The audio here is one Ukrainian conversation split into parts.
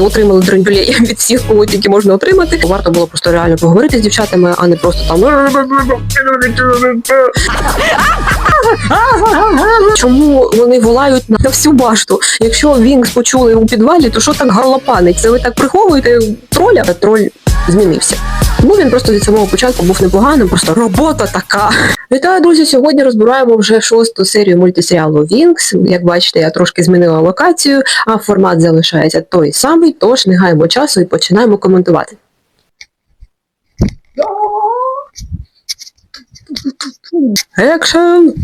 Отримали драндюлей від всіх, кого тільки можна отримати. Варто було просто реально поговорити з дівчатами, а не просто там. Чому вони волають на всю башту? Якщо Вінкс почули у підвалі, то що так горлопанить? Це ви так приховуєте троля? Троль змінився. Ну він просто від самого початку був непоганим, просто робота така. Вітаю, друзі! Сьогодні розбираємо вже шосту серію мультисеріалу Вінкс. Як бачите, я трошки змінила локацію, а формат залишається той самий, тож не гаємо часу і починаємо коментувати. Екшен!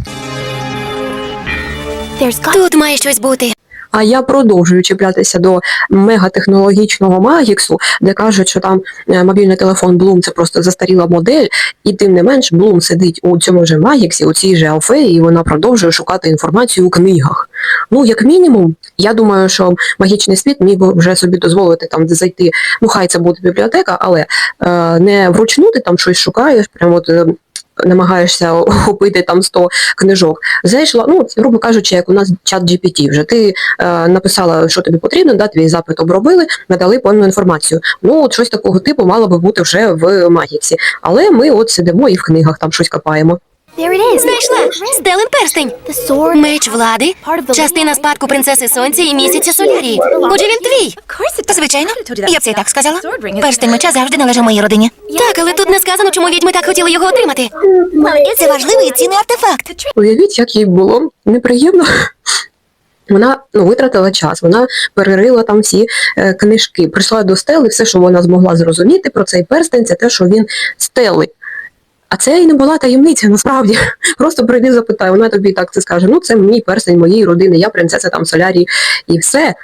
Тут має щось бути. А я продовжую чіплятися до мегатехнологічного Магіксу, де кажуть, що там е, мобільний телефон Bloom це просто застаріла модель, і тим не менш Bloom сидить у цьому же Магіксі, у цій же Алфеї, і вона продовжує шукати інформацію у книгах. Ну, як мінімум, я думаю, що магічний світ міг би вже собі дозволити там зайти. Ну, хай це буде бібліотека, але е, не вручну ти там щось шукаєш, прямо от. Намагаєшся охопити там 100 книжок. Зайшла, ну, грубо кажучи, як у нас чат GPT вже. Ти е, написала, що тобі потрібно, да, твій запит обробили, надали повну інформацію. Ну, от щось такого типу мало би бути вже в магіці. Але ми от сидимо і в книгах там щось копаємо. Знайшла Стелен перстень. Меч влади, частина спадку принцеси сонця і місяця Солярії. Отже, він твій. Звичайно, я б це і так сказала. Перстень меча завжди належав моїй родині. Так, але тут не сказано, чому відьми так хотіли його отримати. Це важливий і цінний артефакт. Уявіть, як їй було неприємно. Вона ну, витратила час, вона перерила там всі е, книжки, прийшла до стели, все, що вона змогла зрозуміти про цей перстень, це те, що він стели. А це і не була таємниця, насправді. Просто прийди, запитай, вона тобі так це скаже. Ну, це мій перстень моєї родини, я принцеса там солярії і все.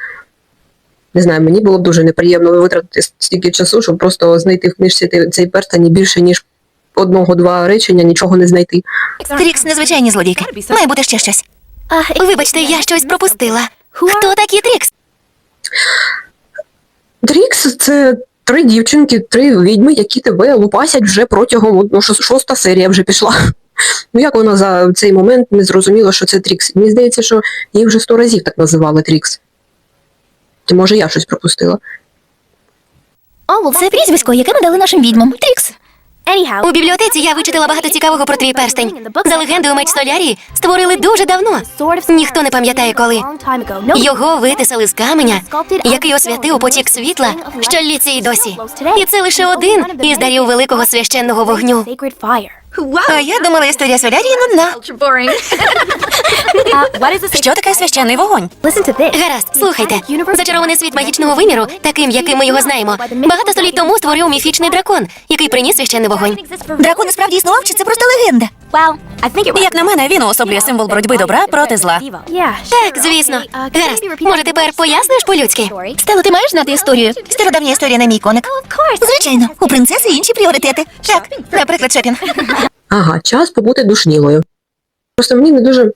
Не знаю, мені було б дуже неприємно витратити стільки часу, щоб просто знайти в книжці цей перстень і більше, ніж одного-два речення, нічого не знайти. Трікс незвичайні злодійки. Має бути ще щось. Вибачте, я щось пропустила. Хто такі Трікс? Трікс це три дівчинки, три відьми, які тебе лупасять вже протягом ну, шоста серія вже пішла. Ну як вона за цей момент не зрозуміла, що це Трікс? Мені здається, що її вже сто разів так називали Трікс. Чи може я щось пропустила? Це прізвисько, яке ми дали нашим відьмам. Трікс. У бібліотеці я вичитала багато цікавого про твій перстень. За легендою меч Солярії створили дуже давно. Ніхто не пам'ятає коли. Його витисали з каменя, який освятив потік світла, що літься й досі. І це лише один із дарів великого священного вогню. А я думала, історія солярії нудна. Що таке священний вогонь? Гаразд, слухайте. Зачарований світ магічного виміру, таким, яким ми його знаємо, багато століть тому створив міфічний дракон, який приніс священний вогонь. Дракон справді існував, чи це просто легенда? Як на мене, він уособлює символ боротьби добра проти зла. Так, звісно. Гаразд, може тепер поясниш по-людськи? Стело, ти маєш знати історію? Стародавня історія не мій коник. Звичайно, у принцеси інші пріоритети. Так, наприклад, шопінг. Ага, час побути душнілою. Просто мені не дуже.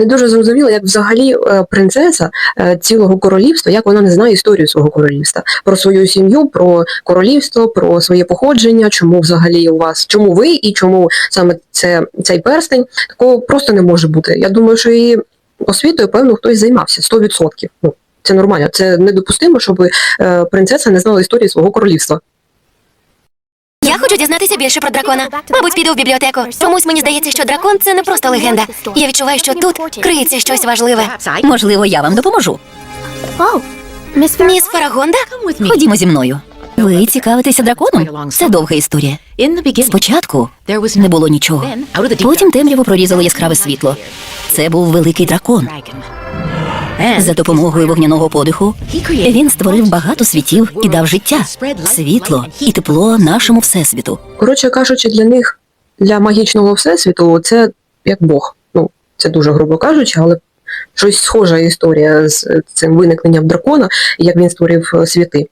Не дуже зрозуміло, як взагалі е, принцеса е, цілого королівства, як вона не знає історію свого королівства, про свою сім'ю, про королівство, про своє походження, чому взагалі у вас, чому ви і чому саме це, цей перстень. Такого просто не може бути. Я думаю, що її освітою, певно, хтось займався 100%. Ну, це нормально. Це недопустимо, щоб е, принцеса не знала історії свого королівства. Я хочу дізнатися більше про дракона. Мабуть, піду в бібліотеку. Чомусь мені здається, що дракон це не просто легенда. Я відчуваю, що тут криється щось важливе. Можливо, я вам допоможу. Міс Фарагонда? Ходімо зі мною. Ви цікавитеся драконом? Це довга історія. Спочатку не було нічого. Потім темряву прорізало яскраве світло. Це був великий дракон. За допомогою вогняного подиху він створив багато світів і дав життя, світло і тепло нашому всесвіту. Коротше кажучи, для них, для магічного всесвіту, це як Бог. Ну, це дуже грубо кажучи, але щось схожа історія з цим виникненням дракона, як він створив е, світи.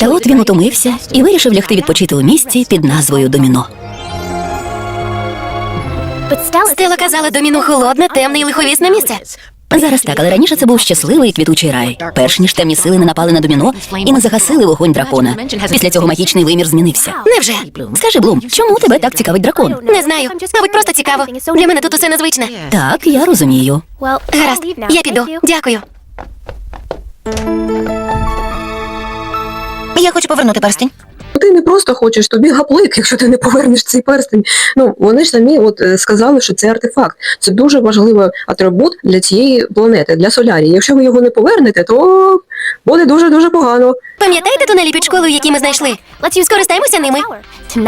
Та от він утомився і вирішив лягти відпочити у місці під назвою Доміно. Стела казала доміну холодне, темне і лиховісне місце. Зараз так, але раніше це був щасливий і квітучий рай. Перш ніж темні сили не напали на доміно і не загасили вогонь дракона. Після цього магічний вимір змінився. Невже? Скажи, Блум, чому тебе так цікавить дракон? Не знаю. Мабуть, просто цікаво. Для мене тут усе незвичне. Так, я розумію. Гаразд, я піду. Дякую. Я хочу повернути перстень. Ти не просто хочеш, тобі гаплик, якщо ти не повернеш цей перстень. Ну вони ж самі от е, сказали, що це артефакт. Це дуже важливий атрибут для цієї планети, для Солярії. Якщо ви його не повернете, то буде дуже дуже погано. Пам'ятаєте тунелі під школою, які ми знайшли? Скористаємося ними.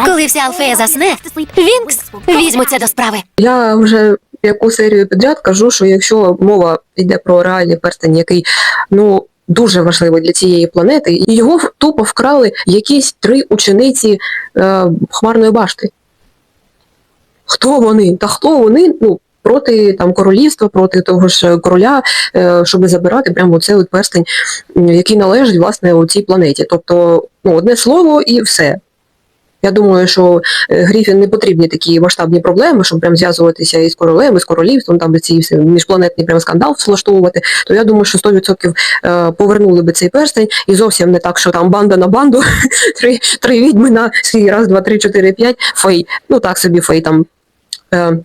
Коли вся Алфея засне, Вінкс візьмуться до справи. Я вже яку серію підряд кажу, що якщо мова йде про реальний перстень, який ну дуже важливий для цієї планети, і його тупо вкрали якісь три учениці е, хмарної башти. Хто вони? Та хто вони? Ну. Проти там королівства, проти того ж короля, е, щоб забирати прямо оцей от перстень, який належить власне у цій планеті. Тобто, ну, одне слово і все. Я думаю, що е, Гріфін не потрібні такі масштабні проблеми, щоб прям зв'язуватися із королем, із королівством, там ці всі міжпланетний прям скандал влаштовувати. То я думаю, що 100% е, повернули би цей перстень, і зовсім не так, що там банда на банду, три, три відьми на скільки, раз, два, три, чотири, п'ять, фей. Ну так собі фей там. Е,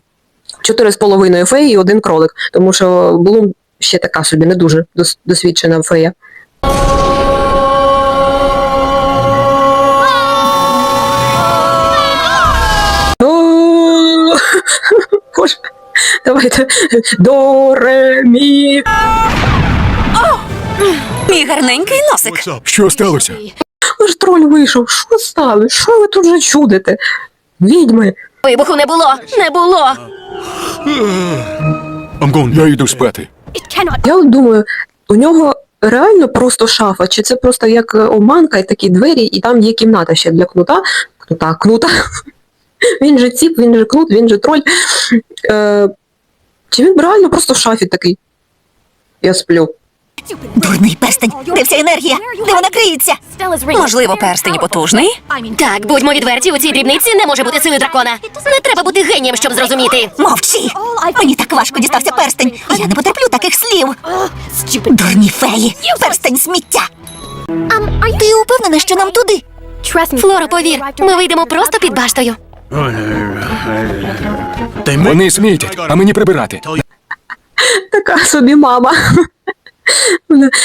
Чотири з половиною феї і один кролик, тому що Блум ще така собі не дуже дос- досвідчена фея. Давайте. До, ре, мі. Мій гарненький носик. Що сталося? Ну ж троль вийшов. Що стало? Що ви тут же чудите? Відьми. Вибуху не було, не було. Я йду спати. Я от думаю, у нього реально просто шафа, чи це просто як е, оманка і такі двері, і там є кімната ще для кнута. Кнута, кнута. Він же ціп, він же кнут, він же троль. Е, чи він реально просто в шафі такий? Я сплю. Дурний перстень. Де вся енергія? Де вона криється? Можливо, перстень потужний. Так, будьмо відверті, у цій дрібниці не може бути сили дракона. Не треба бути генієм, щоб зрозуміти. Мовчи! Мені так важко дістався перстень. Я не потерплю таких слів. Дурні феї. Перстень сміття. Ти упевнена, що нам туди? Флоро, повір, ми вийдемо просто під баштою. Вони смітять, а мені прибирати. Така собі мама.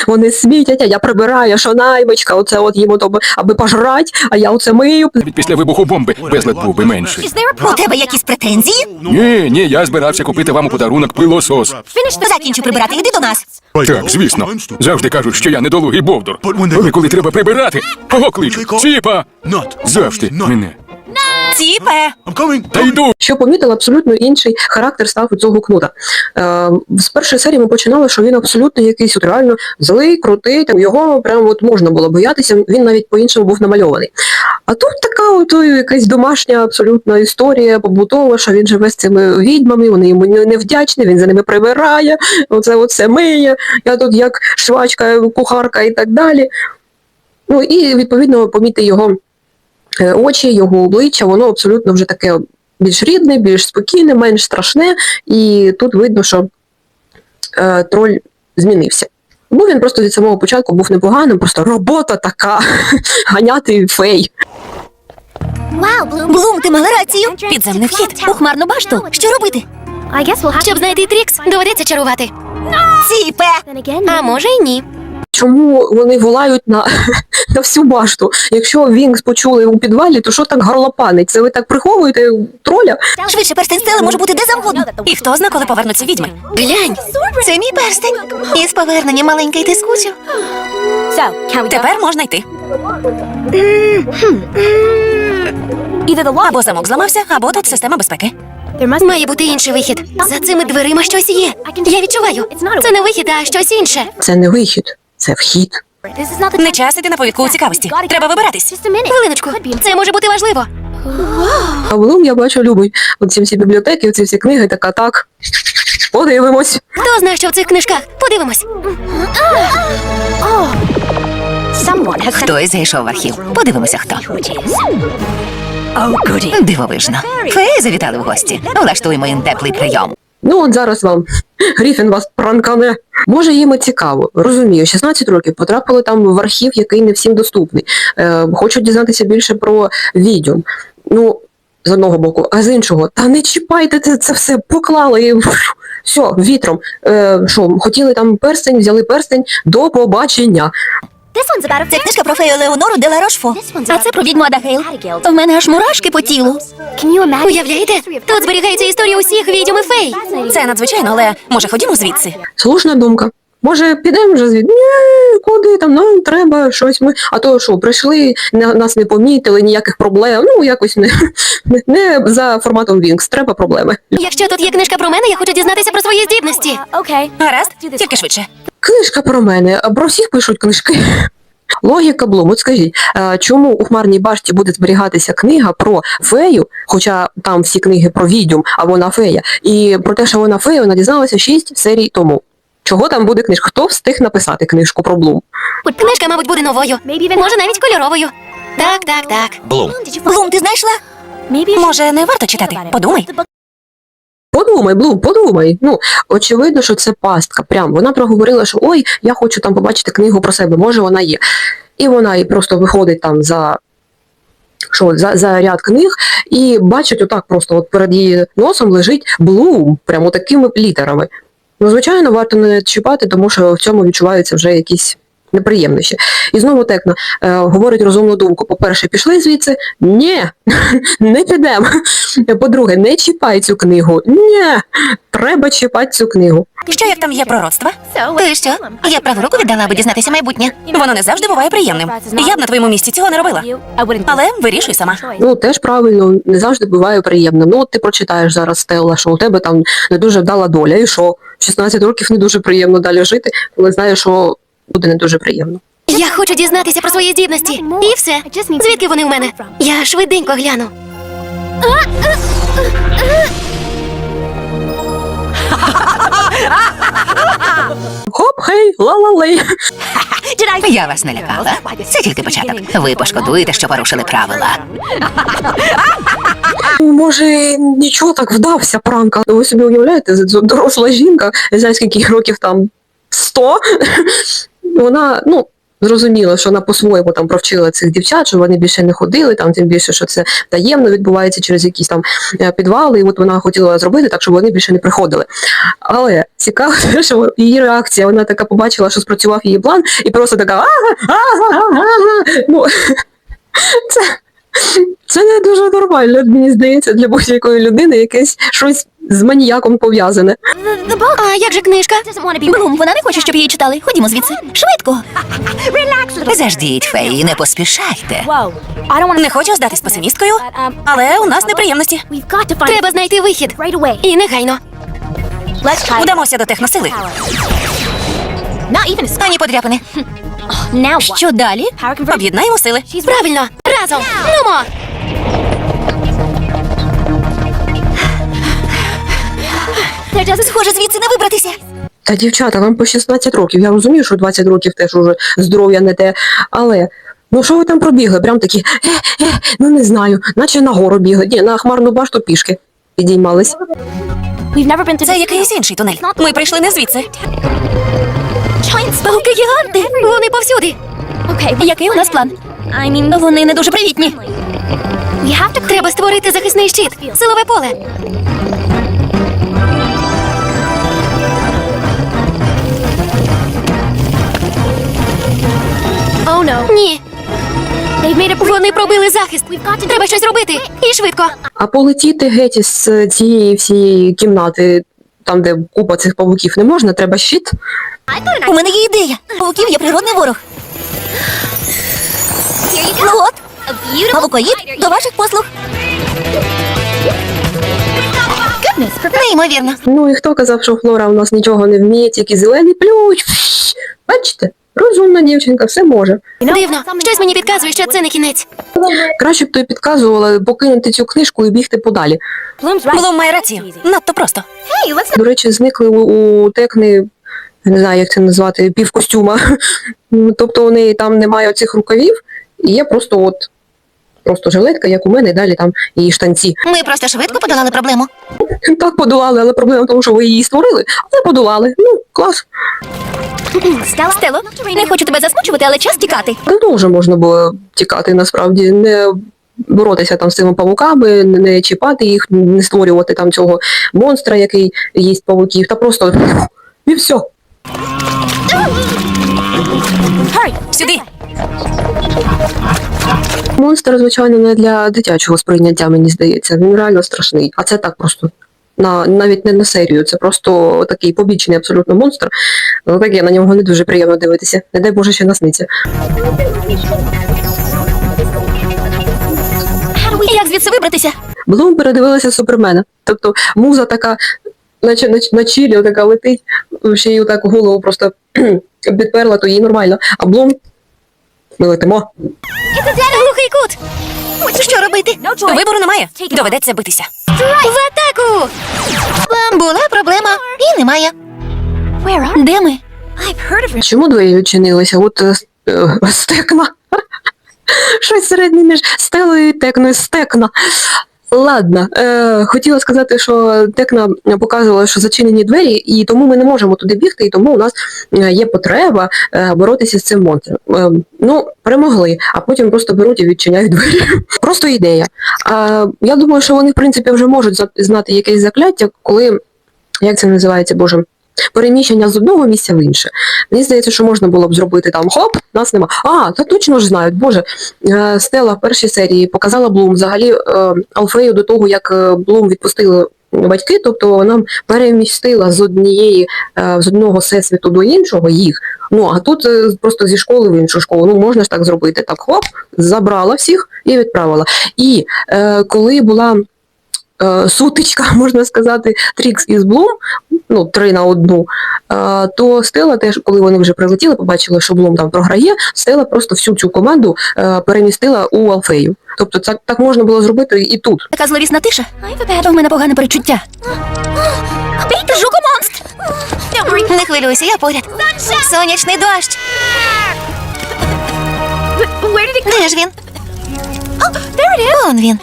Вони- смітять, а я прибираю, що наймичка, оце от їм от, аби, пожрать, а я оце мию. Навіть після вибуху бомби безлад був би менший. У тебе якісь претензії? Ні, ні, я збирався купити вам у подарунок пилосос. Закінчу прибирати, іди до нас. Так, звісно. Завжди кажуть, що я недолугий бовдур. Але коли треба прибирати, кого кличуть? Ціпа! Завжди мене. Ціпе. Та йду! Що помітила, абсолютно інший характер став у цього кнута. Е, з першої серії ми починали, що він абсолютно якийсь от реально злий, крутий, там його прямо от можна було боятися, він навіть по-іншому був намальований. А тут така от якась домашня абсолютно історія побутова, що він живе з цими відьмами, вони йому не- невдячні, він за ними прибирає, оце от все миє, я тут як швачка, кухарка і так далі. Ну і відповідно поміти його очі, його обличчя, воно абсолютно вже таке більш рідне, більш спокійне, менш страшне, і тут видно, що е, троль змінився. Бо він просто від самого початку був непоганим, просто робота така ганяти фей. Блум, ти мала рацію. Підземний вхід. У хмарну башту. Що робити? Щоб знайти Трікс, доведеться чарувати. Ціпе. А може й ні. Чому вони волають на, на всю башту? Якщо Вінкс почули у підвалі, то що так горлопанить? Це ви так приховуєте троля? Швидше перстень стели може бути де завгодно. І хто зна, коли повернуться відьми? Глянь, Це мій перстень. І з поверненням маленький ти скучив. Тепер можна йти. Або замок зламався, або тут система безпеки. має бути інший вихід. За цими дверима щось є. Я відчуваю. Це не вихід, а щось інше. Це не вихід, це вхід. Не час іти на повідку у цікавості. Треба вибиратись. Хвилиночку, це може бути важливо. А Блум, я бачу, любить оці всі бібліотеки, оці всі книги, така так. Подивимось. Хто знає, що в цих книжках? Подивимось. Хтось зайшов в архів. Подивимося, хто. Дивовижно. Феї завітали в гості. Влаштуємо їм теплий прийом. Ну, от зараз вам Гріфін вас пранкане. Може, їм і цікаво. Розумію, 16 років потрапили там в архів, який не всім доступний. Е, хочуть дізнатися більше про відьом. Ну, з одного боку, а з іншого, та не чіпайте це, це все, поклали і Все, вітром. Е, що, хотіли там перстень, взяли перстень, до побачення. Це книжка про фею Леонору де Ларошфо. А це про відьму Адагейл. У мене аж мурашки по тілу. Уявляєте? Тут зберігається історія усіх відьом і фей. Це надзвичайно, але може ходімо звідси. Слушна думка. Може, підемо вже звідти? Ні, куди там, нам треба щось. Ми... А то що, прийшли, на- нас не помітили, ніяких проблем. Ну, якось не, не, не за форматом Вінкс, треба проблеми. Якщо тут є книжка про мене, я хочу дізнатися про свої здібності. Окей. Гаразд, тільки швидше. Книжка про мене, про всіх пишуть книжки. Логіка Блум, от скажіть, чому у хмарній башті буде зберігатися книга про фею, хоча там всі книги про відьом, а вона фея, і про те, що вона фея, вона дізналася 6 серій тому. Чого там буде книжка? Хто встиг написати книжку про Блум? Книжка, мабуть, буде новою. Може, навіть кольоровою. Так, так, так. Блум, ти знайшла? Може, не варто читати? Подумай. Подумай, Блум, подумай. Ну, очевидно, що це пастка. Прям вона проговорила, що ой, я хочу там побачити книгу про себе, може вона є. І вона і просто виходить там за. Що, за, за ряд книг і бачить отак просто от перед її носом лежить Блум, прямо такими літерами. Ну, звичайно, варто не чіпати, тому що в цьому відчуваються вже якісь неприємнощі. І знову Текна е, говорить розумну думку. По-перше, пішли звідси? Ні, не підемо. По-друге, не чіпай цю книгу. Ні, треба чіпати цю книгу. Що як там є пророцтва? Ти що? Я праву руку віддала, аби дізнатися майбутнє. Воно не завжди буває приємним. Я б на твоєму місці цього не робила. Але вирішуй сама. Ну, теж правильно, не завжди буває приємно. Ну, от ти прочитаєш зараз, Стелла, що у тебе там не дуже вдала доля, і що? В 16 років не дуже приємно далі жити, коли знаєш, що буде не дуже приємно. Я хочу дізнатися про свої здібності. І все. Звідки вони в мене? Я швиденько гляну. Хоп, хей, ла-ла-лей. Я вас не лякала. Це тільки початок. Ви пошкодуєте, що порушили правила. Може, нічого так вдався пранк, але ви собі уявляєте, доросла жінка, не знаю, скільки років там 100, вона, ну, зрозуміла, що вона по-своєму там провчила цих дівчат, що вони більше не ходили, там тим більше, що це таємно відбувається через якісь там е, підвали, і от вона хотіла зробити так, щоб вони більше не приходили. Але цікаво, що її реакція, вона така побачила, що спрацював її план, і просто така ага, ага, ага, ага. Ну, це, це не дуже нормально, мені здається, для будь-якої людини якесь щось з маніяком пов'язане. А як же книжка? Блум, вона не хоче, щоб її читали. Ходімо звідси. Швидко. Заждіть, феї, не поспішайте. Не хочу здатись песимісткою, але у нас неприємності. Треба знайти вихід. І негайно. Вдамося до техносили. Ані подряпини. Що далі? Об'єднаємо сили. Правильно. Разом. Нумо. Схоже, звідси не вибратися. Та дівчата, вам по 16 років. Я розумію, що 20 років теж уже здоров'я не те. Але ну що ви там пробігли? Прям такі, е, е, ну не знаю, наче на гору бігли. Ні, на хмарну башту пішки підіймались. Це якийсь інший тунель. Ми прийшли не звідси. Пауки гіганти. Вони повсюди. Який у нас план? Вони не дуже привітні. Треба створити захисний щит. Силове поле. Ні. Вони пробили захист. Треба щось робити. І швидко. А полетіти геть з цієї всієї кімнати, там, де купа цих павуків, не можна, треба щит. У мене є ідея. Павуків є природний ворог. Ну от, павукоїд до ваших послуг. Неймовірно. Ну і хто казав, що Флора у нас нічого не вміє, тільки зелений плющ. Бачите, розумна дівчинка, все може. Дивно. Щось мені підказує, що це не кінець. Краще б то й підказувала покинути цю книжку і бігти подалі. Блум має рацію. Надто просто. До речі, зникли у, текни, не знаю, як це назвати, півкостюма. Тобто у неї там немає оцих рукавів, і є просто от просто жилетка, як у мене, і далі там її штанці. Ми просто швидко подолали проблему. Так подолали, але проблема в тому, що ви її створили, але подолали. Ну, клас. Стело, не хочу тебе засмучувати, але час тікати. Давно вже можна було тікати насправді. Не боротися там з цими павуками, не чіпати їх, не створювати там цього монстра, який їсть павуків, та просто і все. Сюди. Монстр, звичайно, не для дитячого сприйняття, мені здається. Він реально страшний. А це так просто. На, навіть не на серію, це просто такий побічний абсолютно монстр. Ну таке на нього не дуже приємно дивитися. Не дай Боже, ще насниться. Як звідси вибратися? Блум передивилася Супермена. Тобто муза така, наче на, на чилі, така летить, ще й так голову просто підперла, то їй нормально. А Блум ми летимо. Глухий кут. Що робити? Вибору немає. Доведеться битися. В атаку! Була проблема і немає. Де ми? Чому двері відчинилися? От е, е, стекна. Щось середнє між стелою і текною стекна. Ладно, е, хотіла сказати, що текна показувала, що зачинені двері, і тому ми не можемо туди бігти, і тому у нас е, є потреба е, боротися з цим монстром. Е, ну, перемогли, а потім просто беруть і відчиняють двері. Просто ідея. А, я думаю, що вони, в принципі, вже можуть знати якесь закляття, коли, як це називається, Боже, переміщення з одного місця в інше. Мені здається, що можна було б зробити там хоп, нас нема. А, та точно ж знають. Боже, е, Стелла в першій серії показала Блум взагалі е, Алфею до того, як е, Блум відпустили батьки, тобто вона перемістила з однієї з одного всесвіту до іншого їх. Ну а тут просто зі школи в іншу школу. Ну можна ж так зробити. Так, хоп, забрала всіх і відправила. І е, коли була сутичка, можна сказати, Трікс із Блум, ну, три на одну, е, то Стела теж, коли вони вже прилетіли, побачили, що Блум там програє, Стела просто всю цю команду е, перемістила у Алфею. Тобто так, так можна було зробити і тут. Така зловісна тиша. В мене погане перечуття. Жуко-монстр! Не хвилюйся, я поряд. Сонячний дощ. Де ж він? Он він.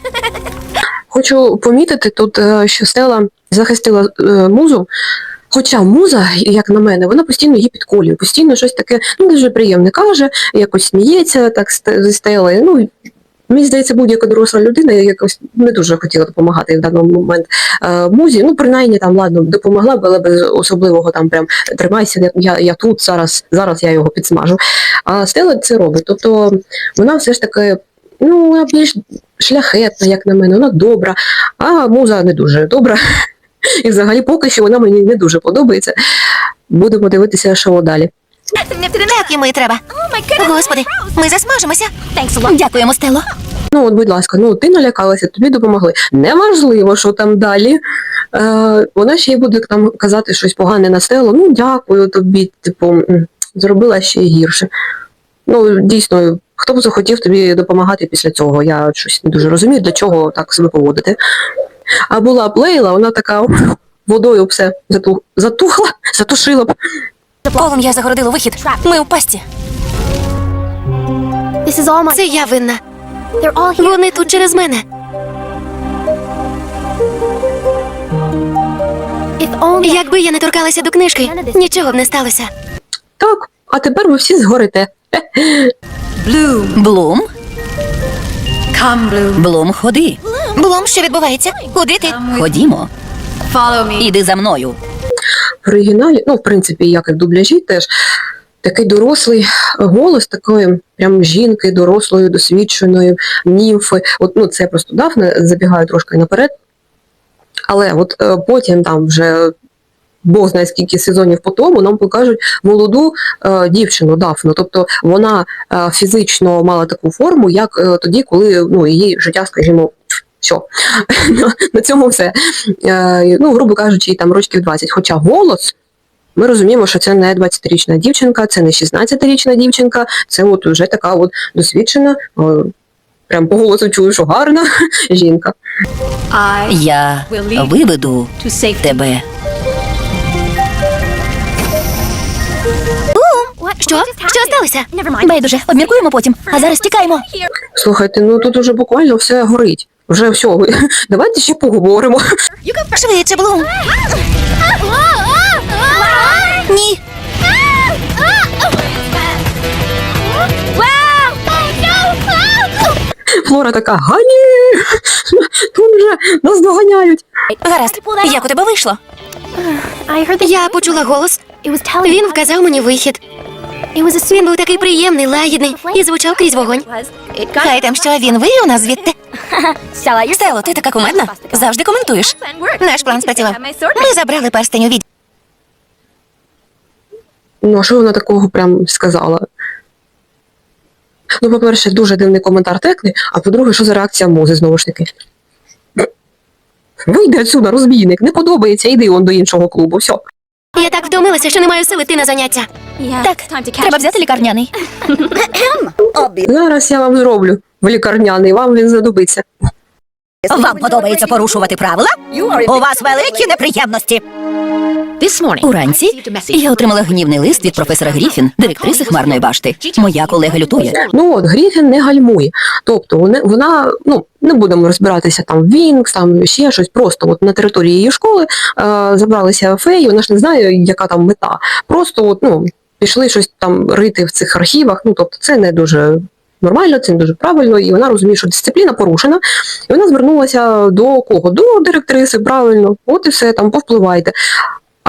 Хочу помітити тут, е, що Стела захистила е, музу. Хоча муза, як на мене, вона постійно її підколює, постійно щось таке ну, дуже приємне каже, якось сміється так зі Стелою. Ну, мені здається, будь-яка доросла людина якось не дуже хотіла допомагати в даний момент е, музі. Ну, принаймні там, ладно, допомогла, б, але без особливого там прям тримайся, я, я, я тут, зараз, зараз я його підсмажу. А Стела це робить. Тобто вона все ж таки ну, вона більш шляхетна, як на мене, вона добра, а муза не дуже добра. І взагалі поки що вона мені не дуже подобається. Будемо дивитися, що далі. Так йому і треба. Господи, ми засмажимося. Дякуємо, Стело. Ну, от, будь ласка, ну ти налякалася, тобі допомогли. Неважливо, що там далі. Е, вона ще й буде там казати щось погане на стелу. Ну, дякую тобі, типу, зробила ще гірше. Ну, дійсно, хто б захотів тобі допомагати після цього? Я щось не дуже розумію, для чого так себе поводити. А була б Лейла, вона така водою все затухла, затушила б. Полум'я загородило вихід. Ми у пасті. Це я винна. Вони тут через мене. Якби я не торкалася до книжки, нічого б не сталося. Так, а тепер ви всі згорите. Блум. Блум, ходи. Блум, що відбувається? Куди ти? Ходімо. Іди за мною. в оригіналі, ну, в принципі, як і в дубляжі теж, такий дорослий голос такої прям жінки, дорослої, досвідченої, німфи. От, ну, це просто Дафна, забігаю трошки наперед. Але от е, потім там вже Бог знає скільки сезонів по тому нам покажуть молоду е, дівчину Дафну. Тобто вона е, фізично мала таку форму, як е, тоді, коли ну, її життя, скажімо, все. на, на цьому все. Е, ну, грубо кажучи, їй там років 20. Хоча голос, ми розуміємо, що це не 20-річна дівчинка, це не 16-річна дівчинка, це от уже така от досвідчена, е, прям по голосу чую, що гарна жінка. Я виведу тебе. Що? Що сталося? Байдуже, обміркуємо потім. А зараз тікаємо. Слухайте, ну тут уже буквально все горить. Вже все, давайте ще поговоримо. Швидше, Блум. Ні. Флора така, гані! Тут вже нас доганяють. Гаразд, як у тебе вийшло? Я почула голос. Він вказав мені вихід. Він був такий приємний, лагідний і звучав крізь вогонь. Хай там що він вивів нас звідти. Стело, ти така кумедна. Завжди коментуєш. Наш план спрацював. Ми забрали перстень у від. Ну, а що вона такого прям сказала? Ну, по-перше, дуже дивний коментар Теклі, а по-друге, що за реакція мози знову ж таки? Вийди отсюда, розбійник, не подобається, йди он до іншого клубу, все. Я так втомилася, що не маю сили йти на заняття. Так, треба взяти лікарняний. Зараз я вам зроблю в лікарняний, вам він знадобиться. Вам подобається порушувати правила? У вас великі неприємності. Уранці я отримала гнівний лист від професора Гріфін, директриси хмарної башти. Моя колега лютує. Ну от Гріфін не гальмує. Тобто вони, вона, ну не будемо розбиратися там в Вінкс, там ще щось. Просто от на території її школи е, забралися феї, вона ж не знає, яка там мета. Просто от, ну, пішли щось там рити в цих архівах. Ну тобто, це не дуже. Нормально, це не дуже правильно, і вона розуміє, що дисципліна порушена, і вона звернулася до кого? До директриси, правильно, от і все, там повпливайте.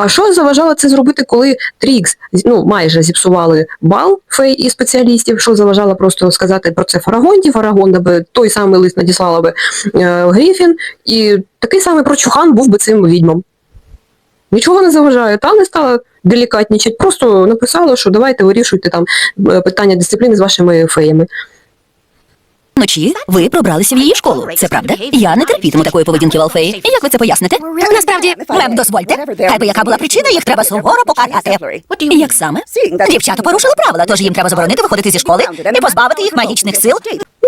А що заважало це зробити, коли Трікс ну, майже зіпсували бал фей і спеціалістів? Що заважало просто сказати про це Фарагонді? Фарагонда би той самий лист надіслала би е, Гріфін, і такий самий прочухан був би цим відьмом. Нічого не заважає, та не стала делікатнічати, просто написала, що давайте вирішуйте там е, питання дисципліни з вашими феями. Вночі ви пробралися в її школу. Це правда? Я не терпітиму такої поведінки в Алфеї. Як ви це поясните? Насправді, Мем, дозвольте. Хай би яка була причина, їх треба суворо покарати. Як саме? Дівчата порушили правила, тож їм треба заборонити виходити зі школи і позбавити їх магічних сил.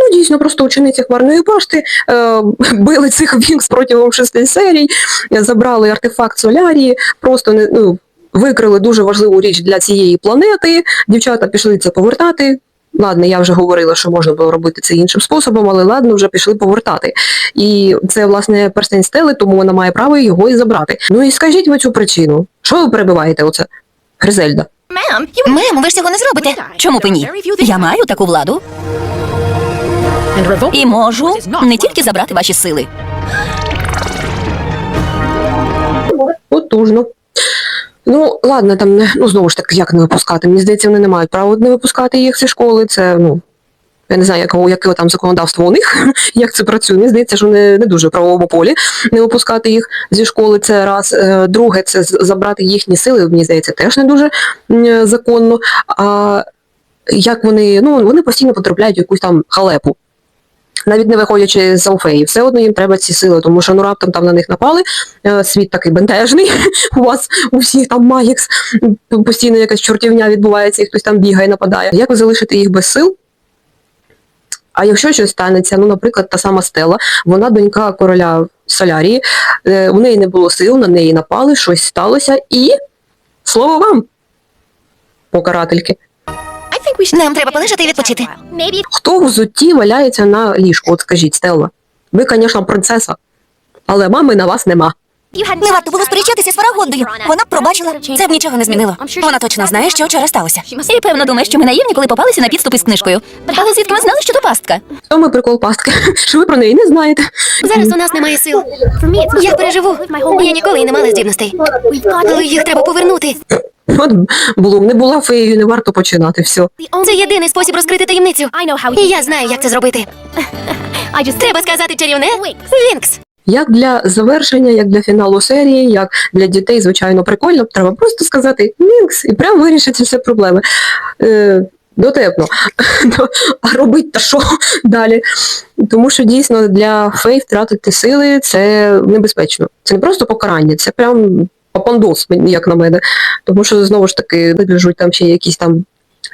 Ну, дійсно, просто учениці хмарної башти е, били цих Вінкс протягом шести серій, забрали артефакт Солярії, просто не ну, викрили дуже важливу річ для цієї планети. Дівчата пішли це повертати. Ладно, я вже говорила, що можна було робити це іншим способом, але ладно, вже пішли повертати. І це, власне, перстень стели, тому вона має право його і забрати. Ну і скажіть ви цю причину. Що ви перебиваєте оце? Гризельда. Мем, ви ж цього не зробите. Чому б ні? Я маю таку владу і можу не тільки забрати ваші сили. Потужно. Ну, ладно, там не, ну знову ж таки, як не випускати? Мені здається, вони не мають права не випускати їх зі школи. Це, ну, я не знаю, якого, яке там законодавство у них, як це працює. Мені здається, що не, не дуже в правовому полі не випускати їх зі школи. Це раз. Е, Друге, це забрати їхні сили, мені здається, теж не дуже законно. А як вони, ну, вони постійно потрапляють в якусь там халепу. Навіть не виходячи з Алфеї, все одно їм треба ці сили, тому що ну раптом там на них напали, е, світ такий бентежний, у вас у всіх там Магікс, постійно якась чортівня відбувається, і хтось там бігає, нападає. Як ви залишите їх без сил? А якщо щось станеться, ну, наприклад, та сама Стела, вона донька короля Солярії, е, у неї не було сил, на неї напали, щось сталося, і слово вам, покарательки. Нам треба полежати і відпочити. Хто в взутті валяється на ліжку? От скажіть, Стелла. Ви, звісно, принцеса, але мами на вас нема. Не варто було сперечатися з Фарагондою. Вона б пробачила. Це б нічого не змінило. Вона точно знає, що вчора сталося. І певно думає, що ми наївні, коли попалися на підступи з книжкою. Але звідки ми знали, що то пастка? В тому прикол пастки, що ви про неї не знаєте. зараз у нас немає сил. Я переживу. Я ніколи і не мала здібностей. Але їх треба повернути. От Блум не була феєю, не варто починати все. Це єдиний спосіб розкрити таємницю. І я знаю, як це зробити. Треба сказати чарівне Вінкс. Як для завершення, як для фіналу серії, як для дітей, звичайно, прикольно. Треба просто сказати Мінкс і прям вирішиться всі проблеми. Е, дотепно. А робить та що далі? Тому що дійсно для фей втратити сили це небезпечно. Це не просто покарання, це прям папандос, як на мене. Тому що знову ж таки вибіжуть там ще якісь там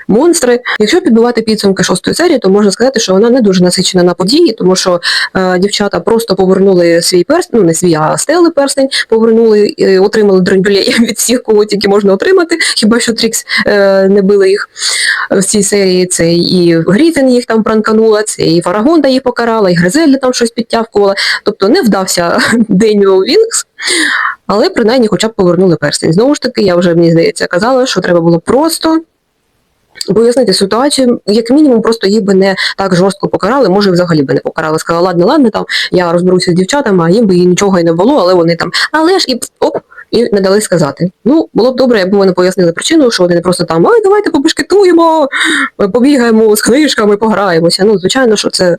монстри. Якщо підбивати підсумки шостої серії, то можна сказати, що вона не дуже насичена на події, тому що е, дівчата просто повернули свій перстень, ну не свій, а стели перстень, повернули, е, отримали дроньбілей від всіх, кого тільки можна отримати. Хіба що Трікс е, не били їх в цій серії. Це і Гріфін їх там пранканула, це і Фарагонда їх покарала, і Гризелі там щось підтявкувала. Тобто не вдався день Вінкс. Але принаймні хоча б повернули перстень. Знову ж таки, я вже мені здається казала, що треба було просто пояснити ситуацію, як мінімум, просто їх би не так жорстко покарали, може взагалі би не покарали. Сказали, ладно, ладно, там я розберуся з дівчатами, а їм би і нічого і не було, але вони там, але ж і оп. І не дали сказати. Ну, було б добре, якби вони пояснили причину, що вони не просто там ой, давайте побешкетуємо, побігаємо з книжками, пограємося. Ну, звичайно, що це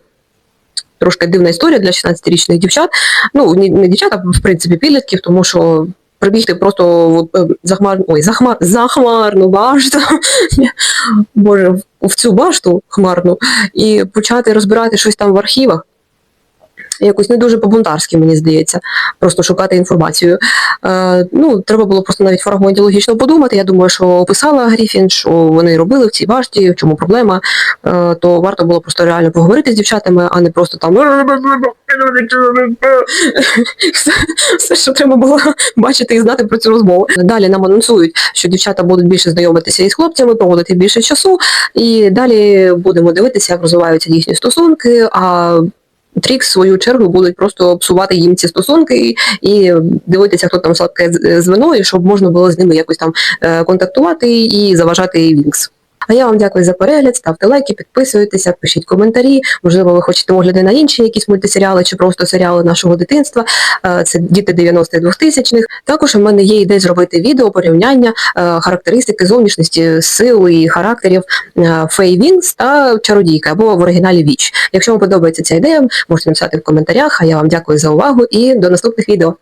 трошки дивна історія для 16-річних дівчат. Ну, не, дівчат, а в принципі підлітків, тому що прибігти просто в е, захмар... Ой, захмар... захмарну башту, боже, в, цю башту хмарну, і почати розбирати щось там в архівах. Якось не дуже по-бунтарськи, мені здається, просто шукати інформацію. Е, ну, треба було просто навіть фрагменті логічно подумати. Я думаю, що описала Гріфін, що вони робили в цій башті, в чому проблема, е, то варто було просто реально поговорити з дівчатами, а не просто там все, все, що треба було бачити і знати про цю розмову. Далі нам анонсують, що дівчата будуть більше знайомитися із хлопцями, проводити більше часу, і далі будемо дивитися, як розвиваються їхні стосунки. А Трікс, в свою чергу, будуть просто псувати їм ці стосунки і дивитися, хто там сладке з- звено, і щоб можна було з ними якось там е, контактувати і заважати Вінкс. А я вам дякую за перегляд, ставте лайки, підписуйтеся, пишіть коментарі. Можливо, ви хочете огляди на інші якісь мультисеріали чи просто серіали нашого дитинства. Е, Це діти 90-х 2000-х. Також у мене є ідея зробити відео порівняння е, характеристики зовнішності, сил і характерів е, Фей Вінкс та чародійки або в оригіналі Віч. Якщо вам подобається ця ідея, можете написати в коментарях. А я вам дякую за увагу і до наступних відео.